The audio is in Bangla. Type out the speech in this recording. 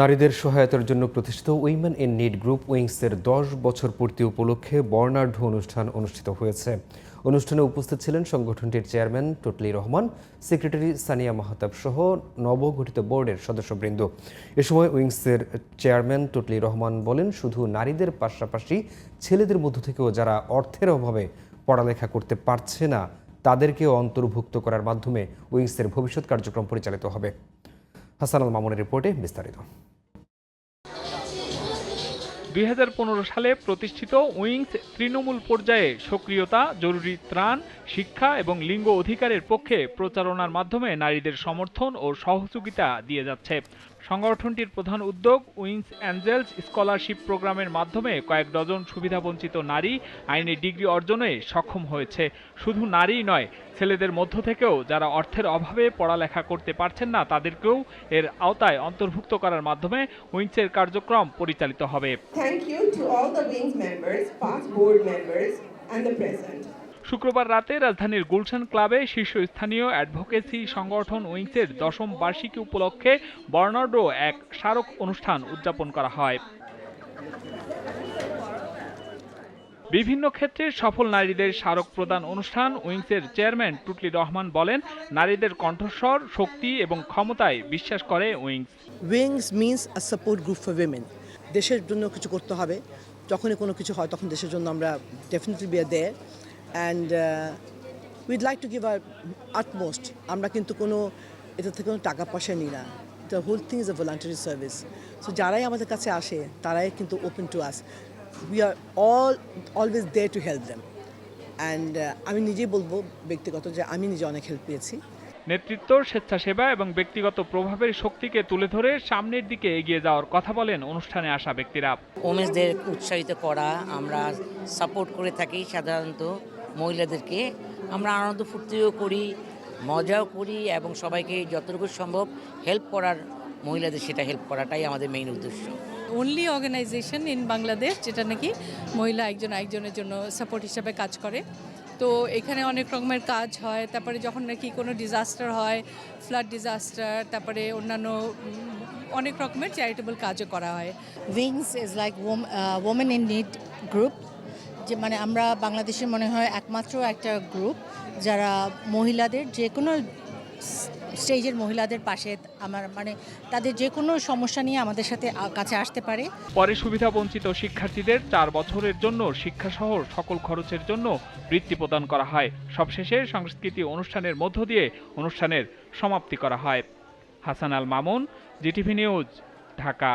নারীদের সহায়তার জন্য প্রতিষ্ঠিত উইমেন ইন নিড গ্রুপ উইংসের দশ বছর পূর্তি উপলক্ষে বর্ণাঢ্য অনুষ্ঠান অনুষ্ঠিত হয়েছে। অনুষ্ঠানে উপস্থিত ছিলেন সংগঠনটির চেয়ারম্যান টুটলি রহমান সেক্রেটারি সানিয়া মাহতাব সহ নবগঠিত বোর্ডের সদস্যবৃন্দ। এ সময় উইংসের চেয়ারম্যান টুটলি রহমান বলেন, শুধু নারীদের পাশাপাশি ছেলেদের মধ্য থেকেও যারা অর্থের অভাবে পড়ালেখা করতে পারছে না, তাদেরকেও অন্তর্ভুক্ত করার মাধ্যমে উইংসের ভবিষ্যৎ কার্যক্রম পরিচালিত হবে। হাসান আল মামুনের রিপোর্টে বিস্তারিত। দুই হাজার পনেরো সালে প্রতিষ্ঠিত উইংস তৃণমূল পর্যায়ে সক্রিয়তা, জরুরি ত্রাণ, শিক্ষা এবং লিঙ্গ অধিকারের পক্ষে প্রচারণার মাধ্যমে নারীদের সমর্থন ও সহযোগিতা দিয়ে যাচ্ছে। সংগঠনটির প্রধান উদ্যোগ উইংস অ্যাঞ্জেলস স্কলারশিপ প্রোগ্রামের মাধ্যমে কয়েক ডজন সুবিধাবঞ্চিত নারী আইনি ডিগ্রি অর্জনে সক্ষম হয়েছে শুধু নারীই নয় ছেলেদের মধ্য থেকেও যারা অর্থের অভাবে পড়ালেখা করতে পারছেন না তাদেরকেও এর আওতায় অন্তর্ভুক্ত করার মাধ্যমে উইংসের কার্যক্রম পরিচালিত হবে Thank you to all the Wings members, past board members, and the present. শুক্রবার রাতে রাজধানীর গুলশান ক্লাবে শীর্ষস্থানীয় অ্যাডভোকেসি সংগঠন উইংসের দশম বার্ষিকী উপলক্ষে বর্ণাঢ্য এক স্মারক অনুষ্ঠান উদযাপন করা হয়। বিভিন্ন ক্ষেত্রে সফল নারীদের স্মারক প্রদান অনুষ্ঠান উইংসের চেয়ারম্যান টুটলি রহমান বলেন, নারীদের কণ্ঠস্বর, শক্তি এবং ক্ষমতায় বিশ্বাস করে wings. Wings means a support group for women. দেশের জন্য কিছু করতে হবে। যখনই কোনো কিছু হয়, তখন দেশের জন্য আমরা definitely be there and we'd like to give our utmost আমরা কিন্তু কোনো এটা থেকে কোনো টাকা পয়সা নিই না। The whole thing is a voluntary service so যারাই আমাদের কাছে আসে তারাই কিন্তু open to us we are all always there to help them and আমি নিজেই বলব ব্যক্তিগত যে আমি নিজে অনেক হেল্প পেয়েছি। নেতৃত্ব স্বেচ্ছাসেবা এবং ব্যক্তিগত প্রভাবের শক্তিকে তুলে ধরে সামনের দিকে এগিয়ে যাওয়ার কথা বলেন অনুষ্ঠানে আসা ব্যক্তিরা। ওমেন্সদের উৎসাহিত করা আমরা সাপোর্ট করে থাকি সাধারণত। মহিলাদেরকে আমরা আনন্দ ফুর্তিও করি মজাও করি এবং সবাইকে যতটুকু সম্ভব হেল্প করার মহিলাদের সেটা হেল্প করাটাই আমাদের মেইন উদ্দেশ্য। অনলি অর্গানাইজেশন ইন বাংলাদেশ যেটা নাকি মহিলা একজন একজনের জন্য সাপোর্ট হিসাবে কাজ করে। তো এখানে অনেক রকমের কাজ হয় তারপরে যখন নাকি কোনো ডিজাস্টার হয় ফ্লাড ডিজাস্টার তারপরে অন্যান্য অনেক রকমের চ্যারিটেবল কাজও করা হয়। Wings is like women in need group যে মানে আমরা বাংলাদেশের মনে হয় একমাত্র একটা গ্রুপ যারা মহিলাদের যে কোনো স্টেজের মহিলাদের পাশে আমার মানে তাদের যে কোনো সমস্যা নিয়ে আমাদের সাথে কাছে আসতে পারে। পরে সুবিধাবঞ্চিত শিক্ষার্থীদের চার বছরের জন্য শিক্ষাসহ সকল খরচের জন্য বৃত্তি প্রদান করা হয়। সবশেষে সংস্কৃতি অনুষ্ঠানের মধ্য দিয়ে অনুষ্ঠানের সমাপ্তি করা হয়। Hasan Al Mamun, GTV news, Dhaka.